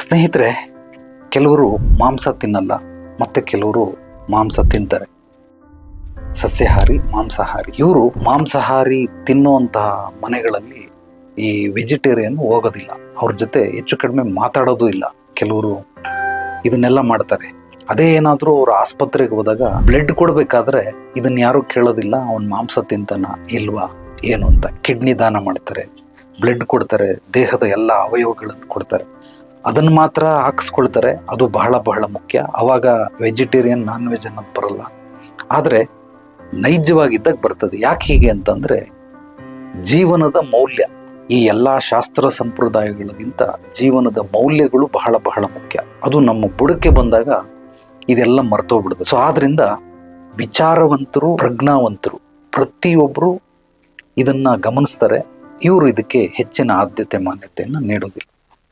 ಸ್ನೇಹಿತರೆ, ಕೆಲವರು ಮಾಂಸ ತಿನ್ನಲ್ಲ ಮತ್ತು ಕೆಲವರು ಮಾಂಸ ತಿಂತಾರೆ. ಸಸ್ಯಾಹಾರಿ, ಮಾಂಸಾಹಾರಿ, ಇವರು ಮಾಂಸಾಹಾರಿ ತಿನ್ನುವಂತಹ ಮನೆಗಳಲ್ಲಿ ಈ ವೆಜಿಟೇರಿಯನ್ ಹೋಗೋದಿಲ್ಲ. ಅವ್ರ ಜೊತೆ ಹೆಚ್ಚು ಕಡಿಮೆ ಮಾತಾಡೋದು ಇಲ್ಲ. ಕೆಲವರು ಇದನ್ನೆಲ್ಲ ಮಾಡ್ತಾರೆ. ಅದೇ ಏನಾದರೂ ಅವರು ಆಸ್ಪತ್ರೆಗೆ ಹೋದಾಗ ಬ್ಲಡ್ ಕೊಡಬೇಕಾದ್ರೆ ಇದನ್ನ ಯಾರು ಕೇಳೋದಿಲ್ಲ, ಅವನು ಮಾಂಸ ತಿಂತಾನ ಇಲ್ವಾ, ಏನು ಅಂತ. ಕಿಡ್ನಿ ದಾನ ಮಾಡ್ತಾರೆ. ಬ್ಲಡ್ ಕೊಡ್ತಾರೆ. ದೇಹದ ಎಲ್ಲ ಅವಯವಗಳನ್ನು ಕೊಡ್ತಾರೆ. ಅದನ್ನ ಮಾತ್ರ ಹಾಕಿಸ್ಕೊಳ್ತಾರೆ. ಅದು ಬಹಳ ಬಹಳ ಮುಖ್ಯ. ಅವಾಗ ವೆಜಿಟೇರಿಯನ್ ನಾನ್ ವೆಜ್ ಅನ್ನೋದು ಬರಲ್ಲ. ಆದರೆ ನೈಜವಾಗಿದ್ದಾಗ ಬರ್ತದೆ. ಯಾಕೆ ಹೀಗೆ ಅಂತಂದರೆ ಜೀವನದ ಮೌಲ್ಯ. ಈ ಎಲ್ಲ ಶಾಸ್ತ್ರ ಸಂಪ್ರದಾಯಗಳಿಗಿಂತ ಜೀವನದ ಮೌಲ್ಯಗಳು ಬಹಳ ಬಹಳ ಮುಖ್ಯ. ಅದು ನಮ್ಮ ಬುಡಕ್ಕೆ ಬಂದಾಗ ಇದೆಲ್ಲ ಮರ್ತೋಗ್ಬಿಡುತ್ತೆ. ಸೊ ಆದ್ದರಿಂದ ವಿಚಾರವಂತರು, ಪ್ರಜ್ಞಾವಂತರು ಪ್ರತಿಯೊಬ್ಬರು ಇದನ್ನು ಗಮನಿಸ್ತಾರೆ. ಇವರು ಇದಕ್ಕೆ ಹೆಚ್ಚಿನ ಆದ್ಯತೆ, ಮಾನ್ಯತೆಯನ್ನು ನೀಡೋದಿಲ್ಲ.